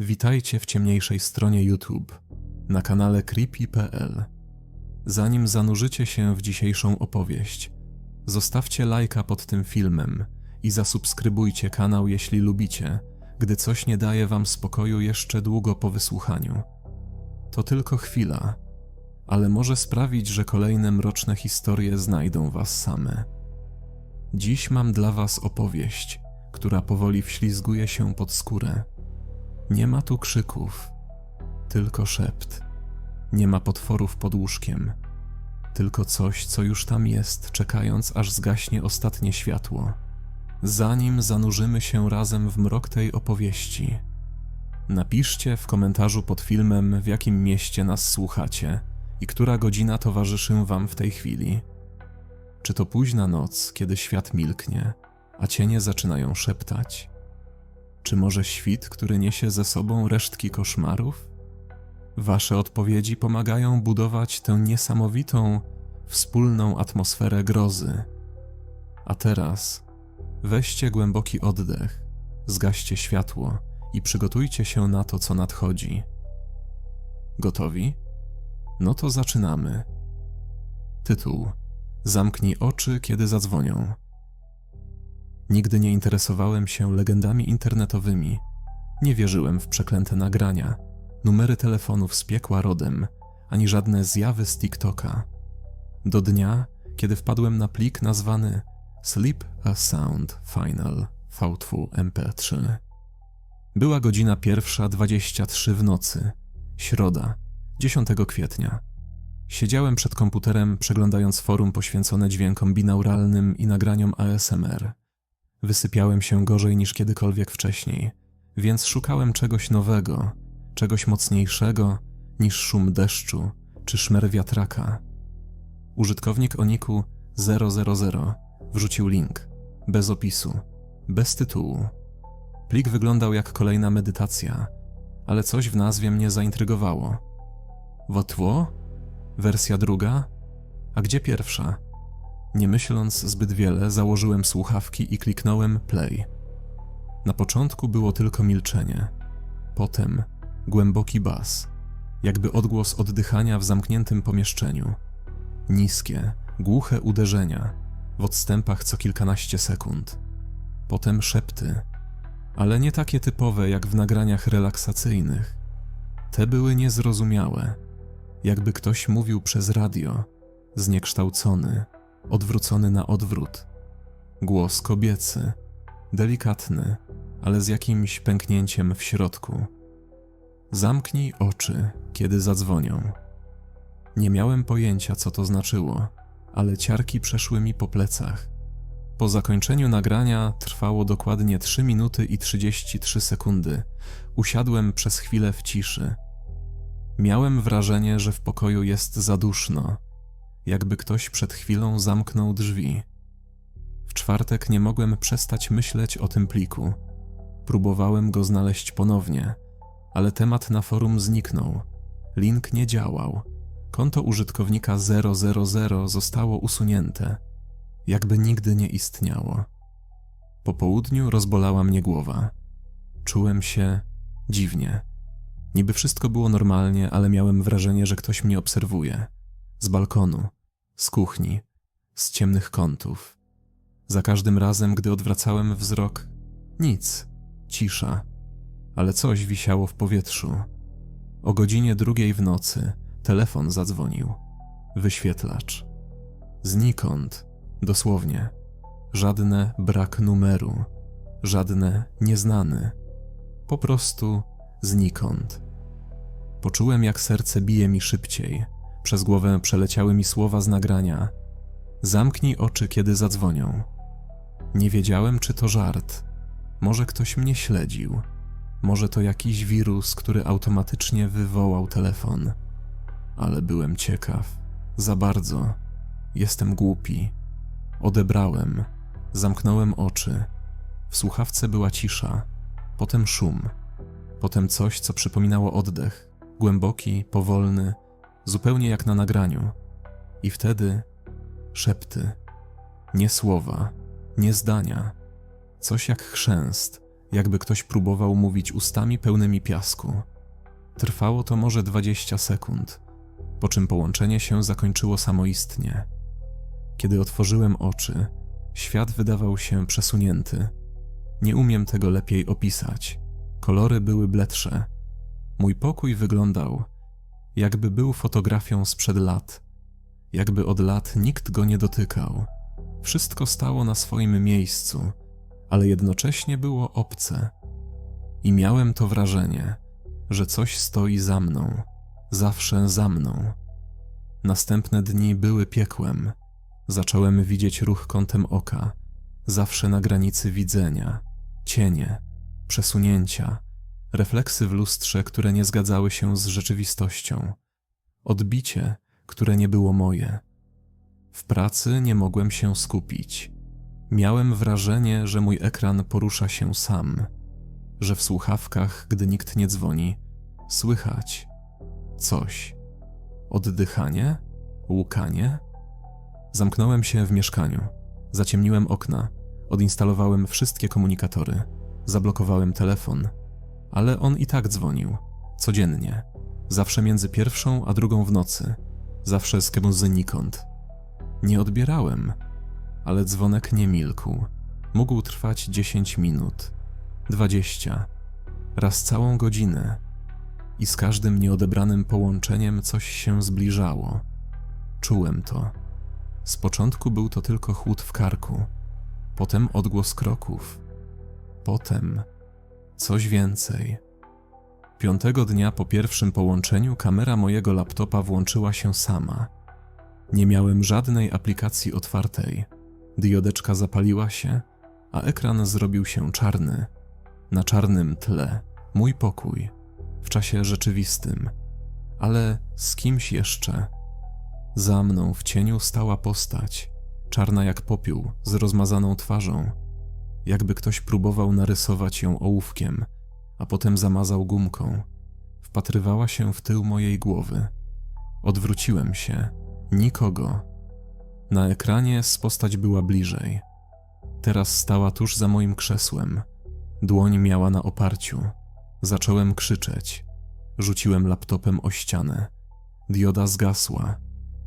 Witajcie w ciemniejszej stronie YouTube, na kanale creepy.pl. Zanim zanurzycie się w dzisiejszą opowieść, zostawcie lajka pod tym filmem i zasubskrybujcie kanał, jeśli lubicie, gdy coś nie daje wam spokoju jeszcze długo po wysłuchaniu. To tylko chwila, ale może sprawić, że kolejne mroczne historie znajdą was same. Dziś mam dla was opowieść, która powoli wślizguje się pod skórę. Nie ma tu krzyków, tylko szept. Nie ma potworów pod łóżkiem, tylko coś, co już tam jest, czekając aż zgaśnie ostatnie światło. Zanim zanurzymy się razem w mrok tej opowieści, napiszcie w komentarzu pod filmem, w jakim mieście nas słuchacie i która godzina towarzyszy wam w tej chwili. Czy to późna noc, kiedy świat milknie, a cienie zaczynają szeptać? Czy może świt, który niesie ze sobą resztki koszmarów? Wasze odpowiedzi pomagają budować tę niesamowitą, wspólną atmosferę grozy. A teraz weźcie głęboki oddech, zgaście światło i przygotujcie się na to, co nadchodzi. Gotowi? No to zaczynamy. Tytuł: Zamknij oczy, kiedy zadzwonią. Nigdy nie interesowałem się legendami internetowymi. Nie wierzyłem w przeklęte nagrania, numery telefonów z piekła rodem, ani żadne zjawy z TikToka. Do dnia, kiedy wpadłem na plik nazwany Sleep a Sound Final V2 MP3. Była godzina pierwsza 23 w nocy, środa, 10 kwietnia. Siedziałem przed komputerem, przeglądając forum poświęcone dźwiękom binauralnym i nagraniom ASMR. Wysypiałem się gorzej niż kiedykolwiek wcześniej, więc szukałem czegoś nowego, czegoś mocniejszego niż szum deszczu czy szmer wiatraka. Użytkownik Oniku 000 wrzucił link, bez opisu, bez tytułu. Plik wyglądał jak kolejna medytacja, ale coś w nazwie mnie zaintrygowało. Wotło? Wersja druga? A gdzie pierwsza? Nie myśląc zbyt wiele, założyłem słuchawki i kliknąłem play. Na początku było tylko milczenie, potem głęboki bas, jakby odgłos oddychania w zamkniętym pomieszczeniu. Niskie, głuche uderzenia w odstępach co kilkanaście sekund. Potem szepty, ale nie takie typowe jak w nagraniach relaksacyjnych. Te były niezrozumiałe, jakby ktoś mówił przez radio, zniekształcony odwrócony na odwrót. Głos kobiecy, delikatny, ale z jakimś pęknięciem w środku. Zamknij oczy, kiedy zadzwonią. Nie miałem pojęcia, co to znaczyło, ale ciarki przeszły mi po plecach. Po zakończeniu nagrania trwało dokładnie 3 minuty i 33 sekundy. Usiadłem przez chwilę w ciszy. Miałem wrażenie, że w pokoju jest za duszno jakby ktoś przed chwilą zamknął drzwi. W czwartek nie mogłem przestać myśleć o tym pliku. Próbowałem go znaleźć ponownie, ale temat na forum zniknął. Link nie działał. Konto użytkownika 000 zostało usunięte, jakby nigdy nie istniało. Po południu rozbolała mnie głowa. Czułem się dziwnie. Niby wszystko było normalnie, ale miałem wrażenie, że ktoś mnie obserwuje. Z balkonu, z kuchni, z ciemnych kątów. Za każdym razem, gdy odwracałem wzrok, nic, cisza, ale coś wisiało w powietrzu. O godzinie drugiej w nocy telefon zadzwonił. Wyświetlacz. Znikąd, dosłownie. Żadne brak numeru, żadne nieznany. Po prostu znikąd. Poczułem, jak serce bije mi szybciej przez głowę przeleciały mi słowa z nagrania. Zamknij oczy, kiedy zadzwonią. Nie wiedziałem, czy to żart. Może ktoś mnie śledził. Może to jakiś wirus, który automatycznie wywołał telefon. Ale byłem ciekaw. Za bardzo. Jestem głupi. Odebrałem. Zamknąłem oczy. W słuchawce była cisza. Potem szum. Potem coś, co przypominało oddech. Głęboki, powolny, zupełnie jak na nagraniu. I wtedy szepty, nie słowa, nie zdania, coś jak chrzęst, jakby ktoś próbował mówić ustami pełnymi piasku. Trwało to może 20 sekund, po czym połączenie się zakończyło samoistnie. Kiedy otworzyłem oczy, świat wydawał się przesunięty. Nie umiem tego lepiej opisać. Kolory były bledsze. Mój pokój wyglądał, jakby był fotografią sprzed lat, jakby od lat nikt go nie dotykał. Wszystko stało na swoim miejscu, ale jednocześnie było obce. I miałem to wrażenie, że coś stoi za mną, zawsze za mną. Następne dni były piekłem. Zacząłem widzieć ruch kątem oka, zawsze na granicy widzenia, cienie, przesunięcia, refleksy w lustrze, które nie zgadzały się z rzeczywistością, odbicie, które nie było moje. W pracy nie mogłem się skupić. Miałem wrażenie, że mój ekran porusza się sam, że w słuchawkach, gdy nikt nie dzwoni, słychać coś. Oddychanie? Łukanie? Zamknąłem się w mieszkaniu, zaciemniłem okna, odinstalowałem wszystkie komunikatory, zablokowałem telefon, ale on i tak dzwonił, codziennie, zawsze między pierwszą a drugą w nocy, zawsze z kimś znikąd. Nie odbierałem, ale dzwonek nie milkł. Mógł trwać 10 minut, 20, raz całą godzinę. I z każdym nieodebranym połączeniem coś się zbliżało. Czułem to. Z początku był to tylko chłód w karku, potem odgłos kroków, potem coś więcej. Piątego dnia po pierwszym połączeniu kamera mojego laptopa włączyła się sama. Nie miałem żadnej aplikacji otwartej. Diodeczka zapaliła się, a ekran zrobił się czarny. Na czarnym tle mój pokój w czasie rzeczywistym, ale z kimś jeszcze. Za mną w cieniu stała postać, czarna jak popiół, z rozmazaną twarzą, jakby ktoś próbował narysować ją ołówkiem, a potem zamazał gumką. Wpatrywała się w tył mojej głowy. Odwróciłem się. Nikogo. Na ekranie postać była bliżej. Teraz stała tuż za moim krzesłem. Dłoń miała na oparciu. Zacząłem krzyczeć. Rzuciłem laptopem o ścianę. Dioda zgasła.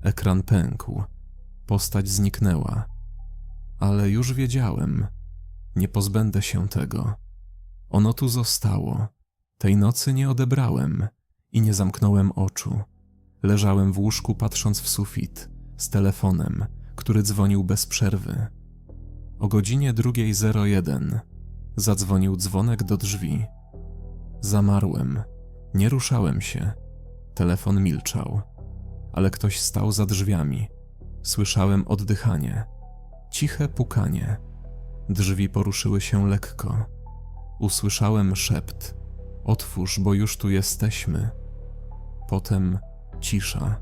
Ekran pękł. Postać zniknęła. Ale już wiedziałem. Nie pozbędę się tego. Ono tu zostało. Tej nocy nie odebrałem i nie zamknąłem oczu. Leżałem w łóżku patrząc w sufit, z telefonem, który dzwonił bez przerwy. O godzinie 2.01 zadzwonił dzwonek do drzwi. Zamarłem. Nie ruszałem się. Telefon milczał, ale ktoś stał za drzwiami. Słyszałem oddychanie, ciche pukanie. Drzwi poruszyły się lekko. Usłyszałem szept: Otwórz, bo już tu jesteśmy. Potem cisza.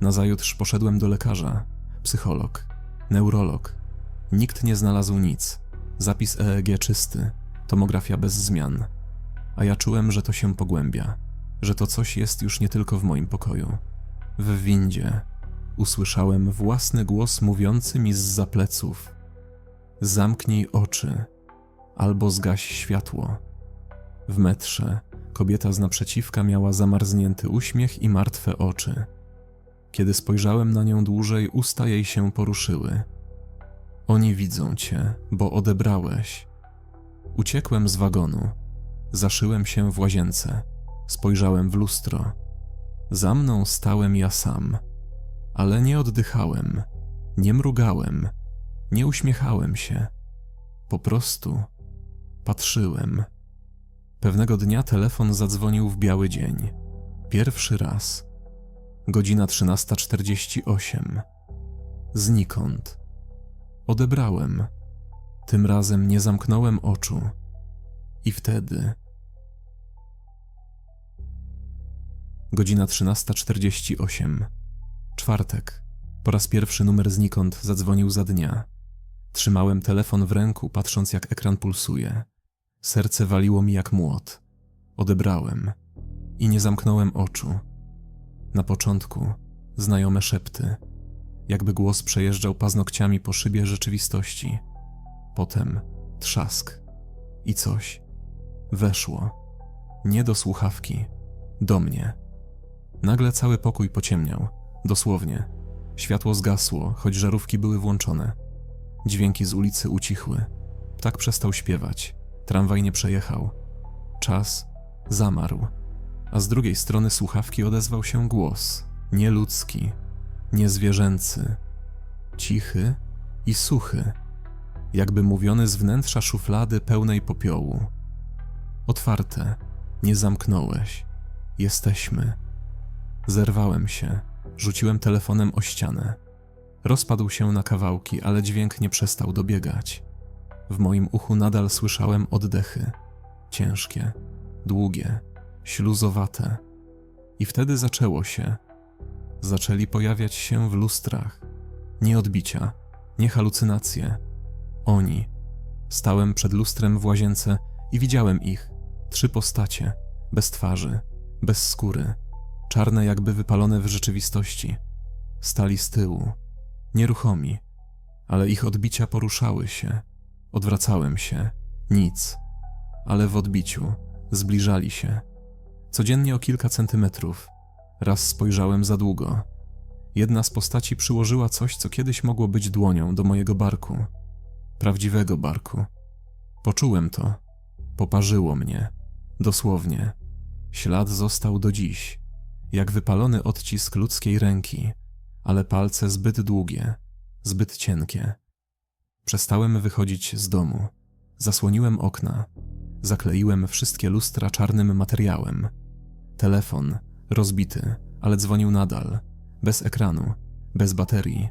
Nazajutrz poszedłem do lekarza, psycholog, neurolog. Nikt nie znalazł nic. Zapis EEG czysty, tomografia bez zmian a ja czułem, że to się pogłębia, że to coś jest już nie tylko w moim pokoju. W windzie usłyszałem własny głos mówiący mi z zapleców: Zamknij oczy albo zgaś światło. W metrze kobieta z naprzeciwka miała zamarznięty uśmiech i martwe oczy. Kiedy spojrzałem na nią dłużej, usta jej się poruszyły. Oni widzą cię, bo odebrałeś. Uciekłem z wagonu Zaszyłem się w łazience, spojrzałem w lustro. Za mną stałem ja sam, ale nie oddychałem, nie mrugałem, nie uśmiechałem się. Po prostu patrzyłem. Pewnego dnia telefon zadzwonił w biały dzień. Pierwszy raz. Godzina 13.48. Znikąd. Odebrałem. Tym razem nie zamknąłem oczu. I wtedy. Godzina 13.48. Czwartek. Po raz pierwszy numer znikąd zadzwonił za dnia. Trzymałem telefon w ręku, patrząc jak ekran pulsuje. Serce waliło mi jak młot. Odebrałem i nie zamknąłem oczu. Na początku znajome szepty, jakby głos przejeżdżał paznokciami po szybie rzeczywistości. Potem trzask i coś weszło. Nie do słuchawki, do mnie. Nagle cały pokój pociemniał, dosłownie. Światło zgasło, choć żarówki były włączone. Dźwięki z ulicy ucichły. Ptak przestał śpiewać. Tramwaj nie przejechał. Czas zamarł. A z drugiej strony słuchawki odezwał się głos. Nieludzki, niezwierzęcy, cichy i suchy, jakby mówiony z wnętrza szuflady pełnej popiołu. Otwarte, nie zamknąłeś. Jesteśmy. Zerwałem się, rzuciłem telefonem o ścianę. Rozpadł się na kawałki, ale dźwięk nie przestał dobiegać. W moim uchu nadal słyszałem oddechy. Ciężkie, długie, śluzowate. I wtedy zaczęło się. Zaczęli pojawiać się w lustrach. Nie odbicia, nie halucynacje. Oni. Stałem przed lustrem w łazience i widziałem ich. Trzy postacie, bez twarzy, bez skóry, czarne jakby wypalone w rzeczywistości. Stali z tyłu, nieruchomi, ale ich odbicia poruszały się. Odwracałem się, nic, ale w odbiciu zbliżali się. Codziennie o kilka centymetrów. Raz spojrzałem za długo. Jedna z postaci przyłożyła coś, co kiedyś mogło być dłonią do mojego barku. Prawdziwego barku. Poczułem to. Poparzyło mnie. Dosłownie. Ślad został do dziś, jak wypalony odcisk ludzkiej ręki, ale palce zbyt długie, zbyt cienkie. Przestałem wychodzić z domu. Zasłoniłem okna. Zakleiłem wszystkie lustra czarnym materiałem. Telefon, rozbity, ale dzwonił nadal, bez ekranu, bez baterii.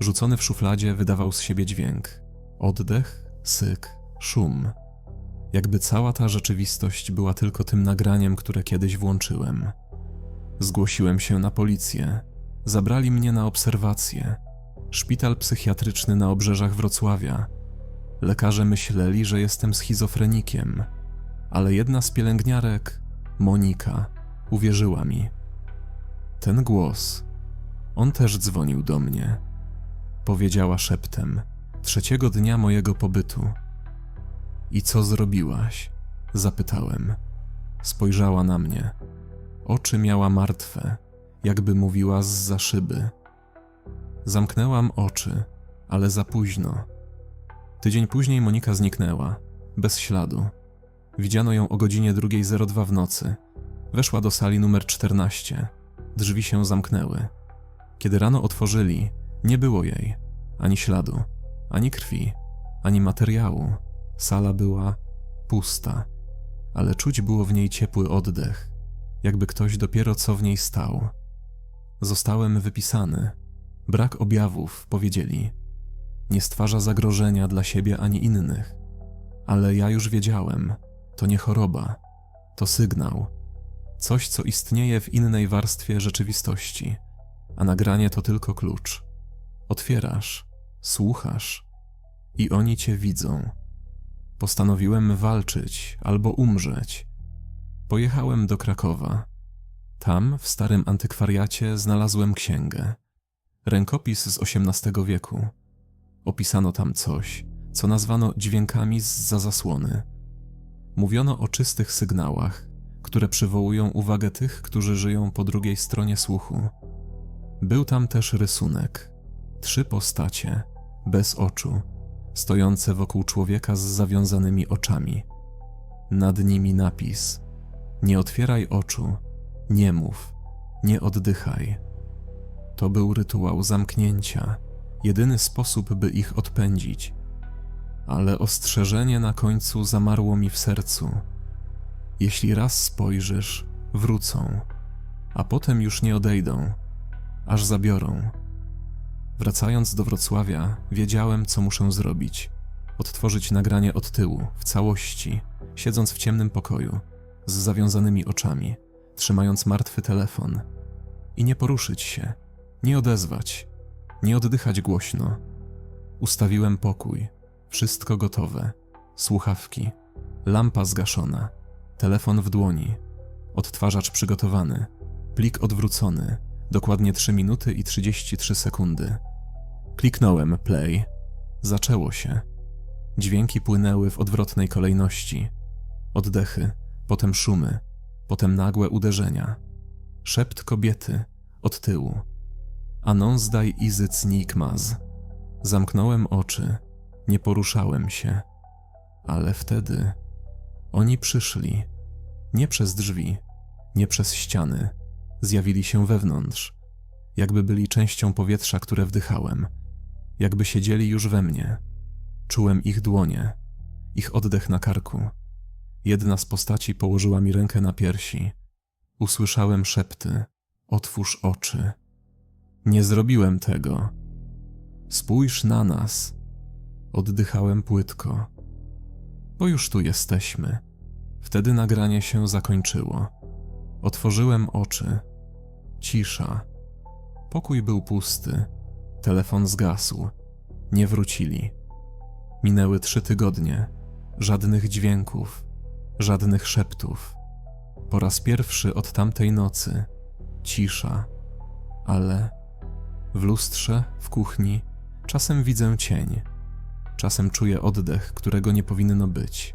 Rzucony w szufladzie wydawał z siebie dźwięk. Oddech, syk, szum. Jakby cała ta rzeczywistość była tylko tym nagraniem, które kiedyś włączyłem. Zgłosiłem się na policję. Zabrali mnie na obserwację. Szpital psychiatryczny na obrzeżach Wrocławia. Lekarze myśleli, że jestem schizofrenikiem, ale jedna z pielęgniarek, Monika, uwierzyła mi. Ten głos, on też dzwonił do mnie. Powiedziała szeptem, trzeciego dnia mojego pobytu. I co zrobiłaś? Zapytałem. Spojrzała na mnie. Oczy miała martwe, jakby mówiła z za szyby. Zamknęłam oczy, ale za późno. Tydzień później Monika zniknęła, bez śladu. Widziano ją o godzinie 2.02 w nocy. Weszła do sali numer 14. Drzwi się zamknęły. Kiedy rano otworzyli, nie było jej ani śladu, ani krwi, ani materiału. Sala była pusta, ale czuć było w niej ciepły oddech, jakby ktoś dopiero co w niej stał. Zostałem wypisany. Brak objawów, powiedzieli. Nie stwarza zagrożenia dla siebie ani innych. Ale ja już wiedziałem, to nie choroba, to sygnał. Coś, co istnieje w innej warstwie rzeczywistości, a nagranie to tylko klucz. Otwierasz, słuchasz i oni cię widzą. Postanowiłem walczyć albo umrzeć. Pojechałem do Krakowa. Tam, w starym antykwariacie, znalazłem księgę. Rękopis z XVIII wieku. Opisano tam coś, co nazwano dźwiękami z za zasłony. Mówiono o czystych sygnałach, które przywołują uwagę tych, którzy żyją po drugiej stronie słuchu. Był tam też rysunek. Trzy postacie, bez oczu, stojące wokół człowieka z zawiązanymi oczami. Nad nimi napis: Nie otwieraj oczu, nie mów, nie oddychaj. To był rytuał zamknięcia, jedyny sposób, by ich odpędzić. Ale ostrzeżenie na końcu zamarło mi w sercu. Jeśli raz spojrzysz, wrócą, a potem już nie odejdą, aż zabiorą. Wracając do Wrocławia, wiedziałem, co muszę zrobić. Odtworzyć nagranie od tyłu, w całości, siedząc w ciemnym pokoju, z zawiązanymi oczami, trzymając martwy telefon. I nie poruszyć się, nie odezwać, nie oddychać głośno. Ustawiłem pokój, wszystko gotowe, słuchawki, lampa zgaszona, telefon w dłoni, odtwarzacz przygotowany, plik odwrócony, dokładnie 3 minuty i 33 sekundy. Kliknąłem play. Zaczęło się. Dźwięki płynęły w odwrotnej kolejności. Oddechy, potem szumy, potem nagłe uderzenia. Szept kobiety od tyłu. Anonsdaj izyc nikmaz. Zamknąłem oczy, nie poruszałem się. Ale wtedy oni przyszli. Nie przez drzwi, nie przez ściany. Zjawili się wewnątrz, jakby byli częścią powietrza, które wdychałem, jakby siedzieli już we mnie. Czułem ich dłonie, ich oddech na karku. Jedna z postaci położyła mi rękę na piersi. Usłyszałem szepty: Otwórz oczy. Nie zrobiłem tego. Spójrz na nas. Oddychałem płytko. Bo już tu jesteśmy. Wtedy nagranie się zakończyło. Otworzyłem oczy. Cisza. Pokój był pusty. Telefon zgasł. Nie wrócili. Minęły trzy tygodnie. Żadnych dźwięków, żadnych szeptów. Po raz pierwszy od tamtej nocy cisza, ale w lustrze, w kuchni, czasem widzę cień, czasem czuję oddech, którego nie powinno być.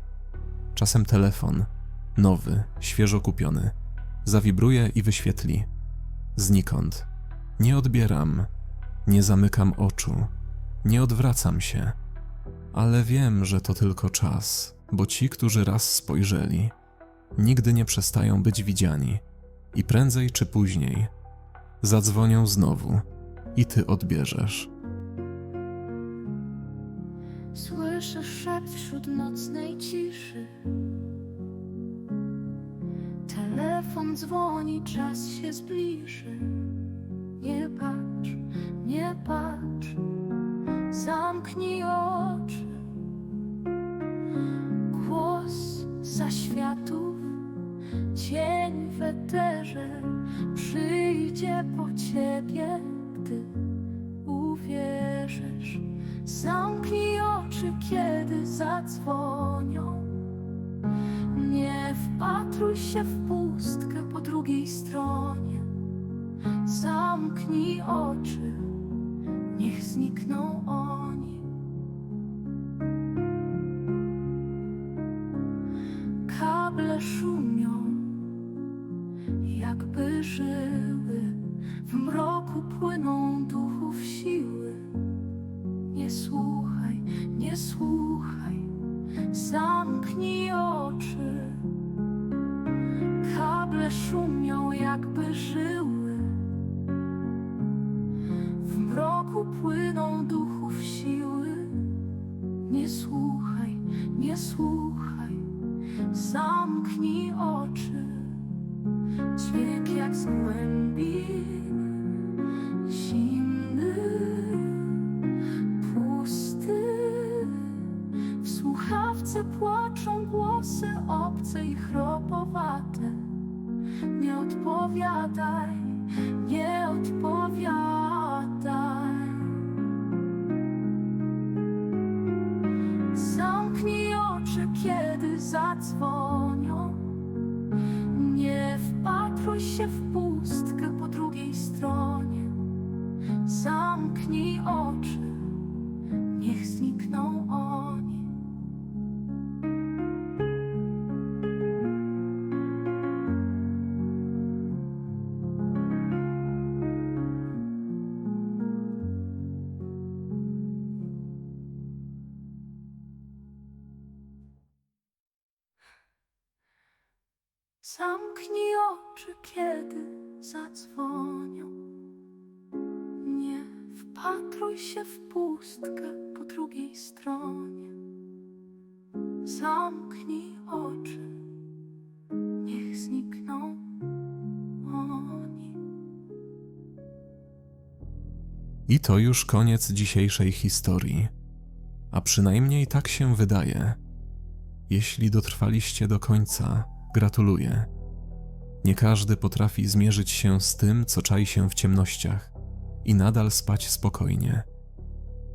Czasem telefon, nowy, świeżo kupiony, zawibruje i wyświetli. Znikąd. Nie odbieram, nie zamykam oczu, nie odwracam się, ale wiem, że to tylko czas, bo ci, którzy raz spojrzeli, nigdy nie przestają być widziani i prędzej czy później zadzwonią znowu i ty odbierzesz. Słyszę szept wśród nocnej ciszy. Telefon dzwoni, czas się zbliży. Nie patrz, nie patrz, zamknij oczy. Głos zaświatów, cień w eterze przyjdzie po ciebie, gdy uwierzysz. Zamknij oczy, kiedy zadzwonią. Nie wpatruj się w pustkę po drugiej stronie. Zamknij oczy, niech znikną oni. Płyną duchów siły. Nie słuchaj, nie słuchaj, zamknij oczy. Kable szumią, Zamknij oczy, kiedy zadzwonią. Nie wpatruj się w pustkę po drugiej stronie. Zamknij oczy, niech znikną oni. I to już koniec dzisiejszej historii. A przynajmniej tak się wydaje. Jeśli dotrwaliście do końca, gratuluję. Nie każdy potrafi zmierzyć się z tym, co czai się w ciemnościach i nadal spać spokojnie.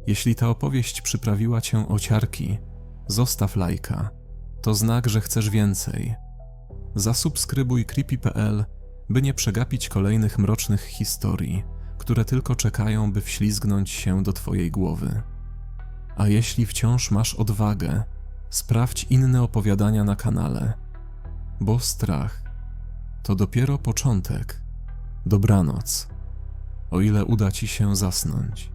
Jeśli ta opowieść przyprawiła cię o ciarki, zostaw lajka. To znak, że chcesz więcej. Zasubskrybuj creepy.pl, by nie przegapić kolejnych mrocznych historii, które tylko czekają, by wślizgnąć się do twojej głowy. A jeśli wciąż masz odwagę, sprawdź inne opowiadania na kanale, bo strach to dopiero początek. Dobranoc, o ile uda ci się zasnąć.